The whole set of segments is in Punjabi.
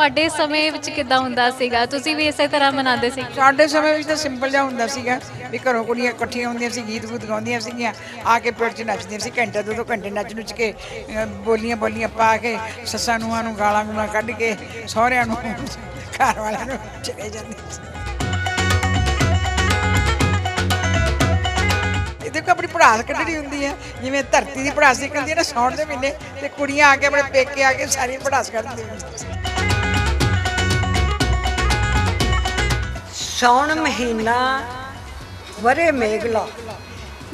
ਤੁਹਾਡੇ ਸਮੇਂ ਵਿੱਚ ਕਿੱਦਾਂ ਹੁੰਦਾ ਸੀਗਾ? ਤੁਸੀਂ ਵੀ ਇਸੇ ਤਰ੍ਹਾਂ ਮਨਾਉਂਦੇ ਸੀ। ਸਾਡੇ ਸਮੇਂ ਵਿੱਚ ਤਾਂ ਸਿੰਪਲ ਜਿਹਾ ਹੁੰਦਾ ਸੀਗਾ ਵੀ ਘਰੋਂ ਕੁੜੀਆਂ ਇਕੱਠੀਆਂ ਹੁੰਦੀਆਂ ਸੀ ਗੀਤ ਗੂਤ ਗਾਉਂਦੀਆਂ ਸੀਗੀਆਂ ਆ ਕੇ ਪਿੰਡ 'ਚ ਨੱਚਦੀਆਂ ਸੀ ਘੰਟਾ ਦੋ ਦੋ ਘੰਟੇ ਨੱਚ ਨੁੱਚ ਕੇ ਅਹ, ਬੋਲੀਆਂ ਬੋਲੀਆਂ ਪਾ ਕੇ ਸੱਸਾਂ ਨੂੰਹਾਂ ਨੂੰ ਗਾਲਾਂ ਗੂਲਾਂ ਕੱਢ ਕੇ ਸਹੁਰਿਆਂ ਨੂੰ ਘਰ ਵਾਲਿਆਂ ਨੂੰ ਚਲੇ ਜਾਂਦੇ ਸੀ। ਇਹ ਦੇਖੋ ਆਪਣੀ ਪੜਾਸ ਕੱਢਣੀ ਹੁੰਦੀ ਹੈ ਜਿਵੇਂ ਧਰਤੀ ਦੀ ਪੜਾਸ ਨਿਕਲਦੀ ਹੈ ਨਾ ਸੌਣ ਦੇ ਮਹੀਨੇ ਤੇ ਕੁੜੀਆਂ ਆ ਕੇ ਆਪਣੇ ਪੇਕੇ ਆ ਕੇ ਸਾਰੀ ਪੜਾਸ ਕੱਢਦੀਆਂ ਹੁੰਦੀਆਂ ਸੀ ਸੌਣ ਮਹੀਨਾ ਵਰੇ ਮੇਘਲਾ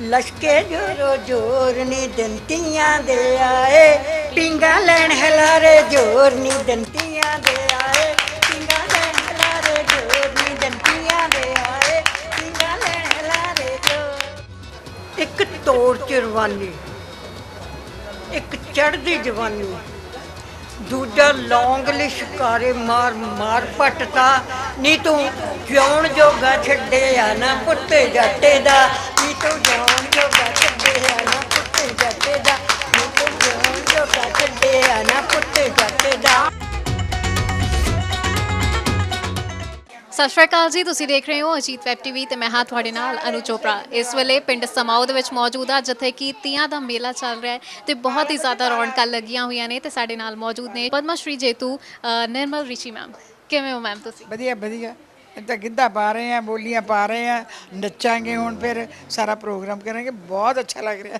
ਲਸ਼ਕੇ ਜੋਰੋ ਜੋਰ ਨੀ ਦੰਤੀਆਂ ਦੇ ਆਏ। ਪਿੰਗਾ ਲੈਣ ਹਲਾਰੇ ਜੋਰ ਨੀ ਦੰਤੀਆਂ ਦੇ ਆਏ। ਪਿੰਗਾ ਲੈਣ ਹਲਾਰੇ ਜੋਰ ਨੀ ਦੰਤੀਆਂ ਦੇ ਆਏ। ਪਿੰਗਾ ਲੈਣ ਹਲਾਰੇ ਜੋਰ। ਇੱਕ ਤੋੜ ਚਰਵਾਨੀ ਇੱਕ ਚੜ੍ਹਦੀ ਜਵਾਨੀ। ਦੂਜਾ ਲੌਂਗ ਲਿਸ਼ਕਾਰੇ ਮਾਰ ਮਾਰ ਪੱਟਤਾ। ਨੀ ਤੂੰ ਜਿਉਣ ਜੋਗਾ ਛੱਡੇ ਆ ਨਾ ਪੁੱਤੇ ਜੱਟੇ ਦਾ। ਨੀ ਤੂੰ ਜਿਉਣ ਜੋਗਾ ਸਤਿ ਸ਼੍ਰੀ ਅਕਾਲ ਜੀ ਤੁਸੀਂ ਦੇਖ ਰਹੇ ਹੋ ਅਜੀਤ ਵੈਬ ਟੀਵੀ ਤੇ ਮੈਂ ਹਾਂ ਤੁਹਾਡੇ ਨਾਲ ਅਨੂ ਚੋਪੜਾ। ਇਸ ਵੇਲੇ ਪਿੰਡ ਸਮਾਓ ਦੇ ਵਿੱਚ ਮੌਜੂਦ ਆ ਜਿੱਥੇ ਕਿ ਤੀਆਂ ਦਾ ਮੇਲਾ ਚੱਲ ਰਿਹਾ ਹੈ ਤੇ ਬਹੁਤ ਹੀ ਜ਼ਿਆਦਾ ਰੌਣਕਾਂ ਲੱਗੀਆਂ ਹੋਈਆਂ ਨੇ ਤੇ ਸਾਡੇ ਨਾਲ ਮੌਜੂਦ ਨੇ ਪਦਮਾ ਸ਼੍ਰੀ ਜੇਤੂ ਅ, ਨਿਰਮਲ ਰਿਸ਼ੀ ਮੈਮ। ਕਿਵੇਂ ਹੋ ਮੈਮ ਤੁਸੀਂ? ਵਧੀਆ ਵਧੀਆ। ਇਹ ਤਾਂ ਗਿੱਧਾ ਪਾ ਰਹੇ ਆ ਬੋਲੀਆਂ ਪਾ ਰਹੇ ਆ ਨੱਚਾਂਗੇ ਹੁਣ ਫਿਰ ਸਾਰਾ ਪ੍ਰੋਗਰਾਮ ਕਰਾਂਗੇ ਬਹੁਤ ਅੱਛਾ ਲੱਗ ਰਿਹਾ।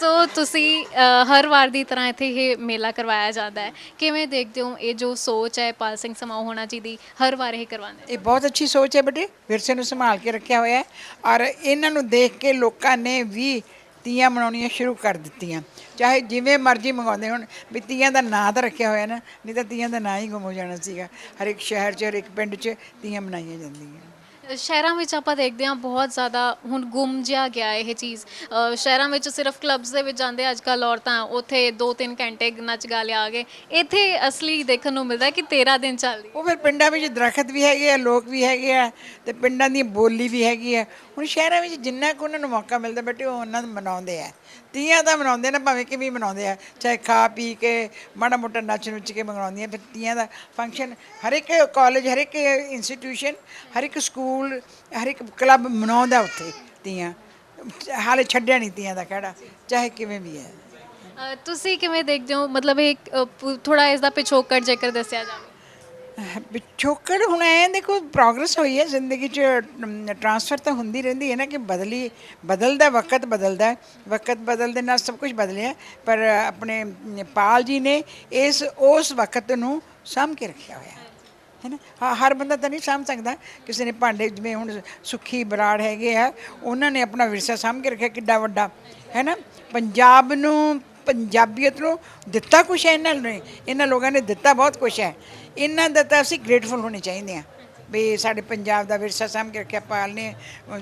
ਸੋ ਤੁਸੀਂ ਅ, ਹਰ ਵਾਰ ਦੀ ਤਰ੍ਹਾਂ ਇੱਥੇ ਇਹ ਮੇਲਾ ਕਰਵਾਇਆ ਜਾਂਦਾ ਹੈ। ਕਿਵੇਂ ਦੇਖਦੇ ਹੋ ਇਹ ਜੋ ਸੋਚ ਹੈ ਪਾਲ ਸਿੰਘ ਸਮਾਓ ਹੋਣਾ ਜੀ ਦੀ ਹਰ ਵਾਰ ਇਹ ਕਰਵਾਉਂਦੇ ਇਹ ਬਹੁਤ ਅੱਛੀ ਸੋਚ ਹੈ ਬੇਟੇ ਵਿਰਸੇ ਨੂੰ ਸੰਭਾਲ ਕੇ ਰੱਖਿਆ ਹੋਇਆ ਹੈ ਔਰ ਇਹਨਾਂ ਨੂੰ ਦੇਖ ਕੇ ਲੋਕਾਂ ਨੇ ਵੀ ਤੀਆਂ ਮਨਾਉਣੀਆਂ ਸ਼ੁਰੂ ਕਰ ਦਿੱਤੀਆਂ। ਚਾਹੇ ਜਿਵੇਂ ਮਰਜ਼ੀ ਮੰਗਾਉਂਦੇ ਹੁਣ ਵੀ ਤੀਆਂ ਦਾ ਨਾਂ ਤਾਂ ਰੱਖਿਆ ਹੋਇਆ ਨਾ ਨਹੀਂ ਤਾਂ ਤੀਆਂ ਦਾ ਨਾਂ ਹੀ ਗੁੰਮ ਹੋ ਜਾਣਾ ਸੀਗਾ। ਹਰ ਇੱਕ ਸ਼ਹਿਰ 'ਚ ਹਰ ਇੱਕ ਪਿੰਡ 'ਚ ਤੀਆਂ ਮਨਾਈਆਂ ਜਾਂਦੀਆਂ। ਸ਼ਹਿਰਾਂ ਵਿੱਚ ਆਪਾਂ ਦੇਖਦੇ ਹਾਂ ਬਹੁਤ ਜ਼ਿਆਦਾ ਹੁਣ ਗੁੰਮ ਜਿਹਾ ਗਿਆ ਇਹ ਚੀਜ਼। ਅ, ਸ਼ਹਿਰਾਂ ਵਿੱਚ ਸਿਰਫ ਕਲੱਬਸ ਦੇ ਵਿੱਚ ਜਾਂਦੇ ਅੱਜ ਕੱਲ੍ਹ ਔਰਤਾਂ ਉੱਥੇ 2-3 ਘੰਟੇ ਨੱਚ ਗਾ ਲਿਆ ਆ ਗਏ ਇੱਥੇ ਅਸਲੀ ਦੇਖਣ ਨੂੰ ਮਿਲਦਾ ਕਿ 13 ਦਿਨ ਚੱਲਦੀ। ਹੈ। ਉਹ ਫਿਰ ਪਿੰਡਾਂ ਵਿੱਚ ਦਰਖਤ ਵੀ ਹੈਗੇ ਆ ਲੋਕ ਵੀ ਹੈਗੇ ਆ ਤੇ ਪਿੰਡਾਂ ਦੀ ਬੋਲੀ ਵੀ ਹੈਗੀ ਆ। ਹੁਣ ਸ਼ਹਿਰਾਂ ਵਿੱਚ ਜਿੰਨਾ ਕੁ ਉਹਨਾਂ ਨੂੰ ਮੌਕਾ ਮਿਲਦਾ ਬੇਟੇ, ਉਹ ਉਹਨਾਂ ਨੂੰ ਮਨਾਉਂਦੇ ਆ। ਤੀਆਂ ਤਾਂ ਮਨਾਉਂਦੇ ਨੇ, ਭਾਵੇਂ ਕਿਵੇਂ ਮਨਾਉਂਦੇ ਆ। ਚਾਹੇ ਖਾ ਪੀ ਕੇ, ਮਾੜਾ ਮੋਟਾ ਨੱਚ ਨੁੱਚ ਕੇ ਮਨਾਉਂਦੀਆਂ ਫਿਰ ਤੀਆਂ ਦਾ ਫੰਕਸ਼ਨ ਹਰ ਇੱਕ ਕਾਲਜ ਹਰ ਇੱਕ ਇੰਸਟੀਟਿਊਸ਼ਨ ਹਰ ਇੱਕ ਸਕੂਲ ਹਰ ਇੱਕ ਕਲੱਬ ਮਨਾਉਂਦਾ ਉੱਥੇ ਤੀਆਂ। ਹਾਲੇ ਛੱਡਿਆ ਨਹੀਂ ਤੀਆਂ ਦਾ ਕਿਹੜਾ ਚਾਹੇ ਕਿਵੇਂ ਵੀ ਹੈ। ਤੁਸੀਂ ਕਿਵੇਂ ਦੇਖਦੇ ਹੋ? ਮਤਲਬ ਇਹ ਥੋੜਾ ਇਸ ਦਾ ਪਿਛੋਕੜ ਜੇਕਰ ਦੱਸਿਆ ਜਾਵੇ। ਪਿਛੋਕੜ ਹੁਣ ਐ ਦੇਖੋ ਪ੍ਰੋਗਰੈਸ ਹੋਈ ਹੈ ਜ਼ਿੰਦਗੀ 'ਚ ਟਰਾਂਸਫਰ ਤਾਂ ਹੁੰਦੀ ਰਹਿੰਦੀ ਹੈ ਨਾ ਕਿ ਬਦਲੀ, ਬਦਲਦਾ ਵਕਤ ਬਦਲਦਾ ਵਕਤ ਬਦਲਦੇ ਨਾਲ ਸਭ ਕੁਝ ਬਦਲਿਆ, ਪਰ ਆਪਣੇ ਪਾਲ ਜੀ ਨੇ ਇਸ, ਉਸ ਵਕਤ ਨੂੰ ਸਾਂਭ ਕੇ ਰੱਖਿਆ ਹੋਇਆ। ਹੈ ਨਾ? ਹਰ ਬੰਦਾ ਤਾਂ ਨਹੀਂ ਸਾਂਭ ਸਕਦਾ। ਕਿਸੇ ਨੇ ਭਾਂਡੇ ਜਿਵੇਂ ਹੁਣ ਸੁੱਖੀ ਬਰਾੜ ਹੈਗੇ ਆ, ਉਹਨਾਂ ਨੇ ਆਪਣਾ ਵਿਰਸਾ ਸਾਂਭ ਕੇ ਰੱਖਿਆ, ਕਿੱਡਾ ਵੱਡਾ। ਹੈ ਨਾ? ਪੰਜਾਬ ਨੂੰ ਪੰਜਾਬੀਅਤ ਨੂੰ ਦਿੱਤਾ ਕੁਛ ਹੈ, ਇਹਨਾਂ ਨੇ, ਇਹਨਾਂ ਲੋਕਾਂ ਨੇ ਦਿੱਤਾ ਬਹੁਤ ਕੁਛ ਹੈ। ਇਹਨਾਂ ਦਾ ਤਾਂ ਅਸੀਂ ਗ੍ਰੇਟਫੁਲ ਹੋਣੇ ਚਾਹੀਦੇ ਆ ਵੀ ਸਾਡੇ ਪੰਜਾਬ ਦਾ ਵਿਰਸਾ ਸਾਂਭ ਕੇ ਰੱਖਿਆ, ਪਾਲ ਨੇ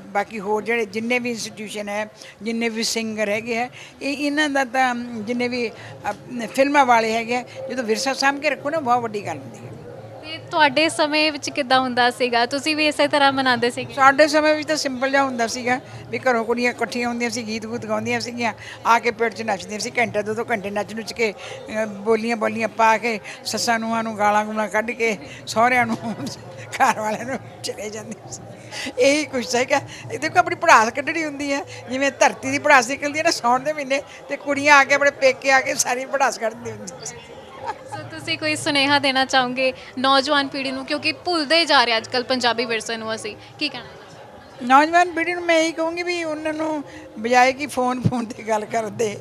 ਬਾਕੀ ਹੋਰ ਜਿਹੜੇ ਜਿੰਨੇ ਵੀ ਇੰਸਟੀਟਿਊਸ਼ਨ ਹੈ, ਜਿੰਨੇ ਵੀ ਸਿੰਗਰ ਹੈਗੇ ਹੈ, ਇਹ ਇਹਨਾਂ ਦਾ ਤਾਂ ਜਿੰਨੇ ਵੀ ਫਿਲਮਾਂ ਵਾਲੇ ਹੈਗੇ ਆ ਜਦੋਂ ਵਿਰਸਾ ਸਾਂਭ ਕੇ ਰੱਖੋ ਨਾ, ਬਹੁਤ ਵੱਡੀ ਗੱਲ ਹੁੰਦੀ ਹੈ। ਤੁਹਾਡੇ ਸਮੇਂ ਵਿੱਚ ਕਿੱਦਾਂ ਹੁੰਦਾ ਸੀਗਾ? ਤੁਸੀਂ ਵੀ ਇਸੇ ਤਰ੍ਹਾਂ ਮਨਾਉਂਦੇ ਸੀ ਸਾਡੇ ਸਮੇਂ ਵਿੱਚ ਤਾਂ ਸਿੰਪਲ ਜਿਹਾ ਹੁੰਦਾ ਸੀਗਾ ਵੀ ਘਰੋਂ ਕੁੜੀਆਂ ਇਕੱਠੀਆਂ ਹੁੰਦੀਆਂ ਸੀ ਗੀਤ ਗੂਤ ਗਾਉਂਦੀਆਂ ਸੀਗੀਆਂ ਆ ਕੇ ਪਿੰਡ 'ਚ ਨੱਚਦੀਆਂ ਸੀ ਘੰਟਾ ਦੋ ਦੋ ਘੰਟੇ ਨੱਚ ਨੁੱਚ ਕੇ ਅਹ, ਬੋਲੀਆਂ ਬੋਲੀਆਂ ਪਾ ਕੇ ਸੱਸਾਂ ਨੂੰਹਾਂ ਨੂੰ ਗਾਲਾਂ ਗੂਲਾਂ ਕੱਢ ਕੇ ਸਹੁਰਿਆਂ ਨੂੰ ਘਰ ਵਾਲਿਆਂ ਨੂੰ ਚਲੇ ਜਾਂਦੀਆਂ ਸੀ। ਇਹੀ ਕੁਛ ਸੀਗਾ। ਇਹ ਦੇਖੋ ਆਪਣੀ ਪੜਾਸ ਕੱਢਣੀ ਹੁੰਦੀ ਹੈ ਜਿਵੇਂ ਧਰਤੀ ਦੀ ਪੜਾਸ ਨਿਕਲਦੀ ਹੈ ਨਾ ਸੌਣ ਦੇ ਮਹੀਨੇ ਤੇ ਕੁੜੀਆਂ ਆ ਕੇ ਆਪਣੇ ਪੇਕੇ ਆ ਕੇ ਸਾਰੀ ਪੜਾਸ ਕੱਢਦੀ ਹੁੰਦੀ ਸੀ। ਸੋ ਤੁਸੀਂ ਕੋਈ ਸੁਨੇਹਾ ਦੇਣਾ ਚਾਹੋਗੇ? ਨੌਜਵਾਨ ਪੀੜ੍ਹੀ ਨੂੰ, ਕਿਉਂਕਿ ਭੁੱਲਦੇ ਜਾ ਰਹੇ ਅੱਜ ਕੱਲ ਪੰਜਾਬੀ ਵਿਰਸੇ ਨੂੰ ਅਸੀਂ। ਕੀ ਕਹਿਣਾ? ਨੌਜਵਾਨ ਪੀੜ੍ਹੀ ਨੂੰ ਮੈਂ ਇਹੀ ਕਹੂੰਗੀ ਵੀ ਉਹਨਾਂ ਨੂੰ ਬਜਾਏ ਕਿ ਫੋਨ ਫੋਨ ਤੇ ਗੱਲ ਕਰਦੇ।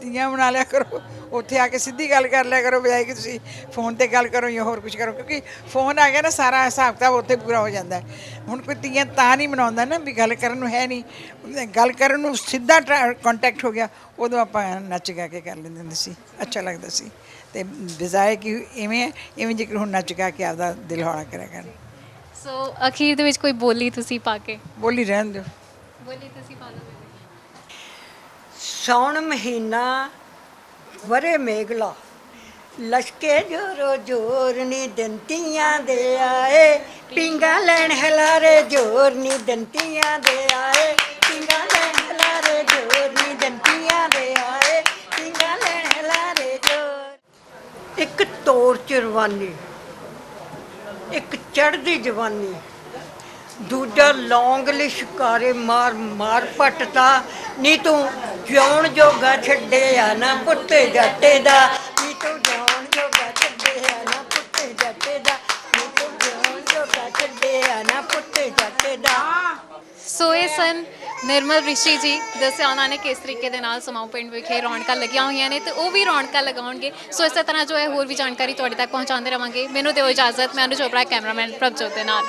ਤੀਆਂ ਬਣਾ ਲਿਆ ਕਰੋ, ਉੱਥੇ ਆ ਕੇ ਸਿੱਧੀ ਗੱਲ ਕਰ ਲਿਆ ਕਰੋ, ਬਜਾਏ ਕਿ ਤੁਸੀਂ ਫੋਨ ਤੇ ਗੱਲ ਕਰੋ ਜਾਂ ਹੋਰ ਕੁਝ ਕਰੋ, ਕਿਉਂਕਿ ਫੋਨ ਆ ਗਿਆ ਨਾ, ਸਾਰਾ ਹਿਸਾਬ ਕਿਤਾਬ ਉੱਥੇ ਪੂਰਾ ਹੋ ਜਾਂਦਾ। ਹੁਣ ਕੋਈ ਤੀਆਂ ਤਾਂ ਨਹੀਂ ਮਨਾਉਂਦਾ ਨਾ, ਵੀ ਗੱਲ ਕਰਨ ਨੂੰ ਹੈ ਨਹੀਂ। ਗੱਲ ਕਰਨ ਨੂੰ ਸਿੱਧਾ ਕੰਟੈਕਟ ਹੋ ਗਿਆ, ਉਦੋਂ ਆਪਾਂ ਨੱਚ ਗਾ ਕੇ ਕਰ ਲੈਂਦੇ ਹੁੰਦੇ ਸੀ। ਅੱਛਾ ਲੱਗਦਾ ਸੀ। ਤੇ ਬਜਾਏ ਕਿ ਇਵੇਂ ਇਵੇਂ ਜਿਕਰ ਹੁਣ ਨੱਚ ਗਾ ਕੇ ਆਪਦਾ ਦਿਲ ਹੌਲਾ ਕਰਿਆ ਕਰਨ। ਸੋ ਅਖੀਰ ਦੇ ਵਿੱਚ ਕੋਈ ਬੋਲੀ ਤੁਸੀਂ ਪਾ ਕੇ? ਬੋਲੀ ਰਹਿਣ ਦਿਓ। ਬੋਲੀ ਤੁਸੀਂ ਪਾ ਦਿਓ ਸੌਣ ਮਹੀਨਾ ਵਰੇ ਮੇਘਲਾ ਲਸ਼ਕੇ ਜੋਰੋ ਜੋਰ ਨੀ ਦੰਤੀਆਂ ਦੇ ਆਏ। ਪਿੰਗਾ ਲੈਣ ਹਲਾਰੇ ਜੋਰ ਨੀ ਦੰਤੀਆਂ ਦੇ ਆਏ। ਪਿੰਗਾ ਲੈਣ ਹਲਾਰੇ ਜੋਰ ਨੀ ਦੰਤੀਆਂ ਦੇ ਆਏ ਪਿੰਗਾ ਤੋਰ ਚ ਰਵਾਨੀ, ਇੱਕ ਤੋੜ ਚੜ੍ਹਦੀ ਜਵਾਨੀ, ਦੂਜਾ ਲੌਂਗ ਲਿਸ਼ਕਾਰੇ ਮਾਰ ਮਾਰ ਪੱਟਦਾ, ਨੀ ਤੂੰ ਜਿਉਣ ਜੋਗਾ ਛੱਡਿਆ ਨਾ ਪੁੱਤੇ ਜੱਟੇ ਦਾ ਨੀ ਤੂੰ ਜਿਉਣ ਜੋਗਾ ਛੱਡਿਆ ਨਾ ਪੁੱਤੇ ਜੱਟੇ ਦਾ ਨੀ ਤੂੰ ਜਿਉਣ ਜੋਗਾ ਛੱਡਿਆ ਨਾ ਪੁੱਤੇ ਜੱਟੇ ਦਾ ਸੋ ਇਹ ਸਨ ਨਿਰਮਲ ਰਿਸ਼ੀ ਜੀ ਦੱਸਿਆ ਉਹਨਾਂ ਨੇ ਕਿਸ ਤਰੀਕੇ ਦੇ ਨਾਲ ਸਮਾਉ ਪਿੰਡ ਵਿਖੇ ਰੌਣਕਾਂ ਲੱਗੀਆਂ ਹੋਈਆਂ ਨੇ ਤੇ ਉਹ ਵੀ ਰੌਣਕਾਂ ਲਗਾਉਣਗੇ। ਸੋ ਇਸੇ ਤਰ੍ਹਾਂ ਜੋ ਹੈ ਹੋਰ ਵੀ ਜਾਣਕਾਰੀ ਤੁਹਾਡੇ ਤੱਕ ਪਹੁੰਚਾਉਂਦੇ ਰਵਾਂਗੇ। ਮੈਨੂੰ ਦਿਓ ਇਜਾਜ਼ਤ, ਮੈਂ ਅਨੂ ਚੋਪੜਾ, ਕੈਮਰਾਮੈਨ ਪ੍ਰਭਜੋਤ ਦੇ ਨਾਲ।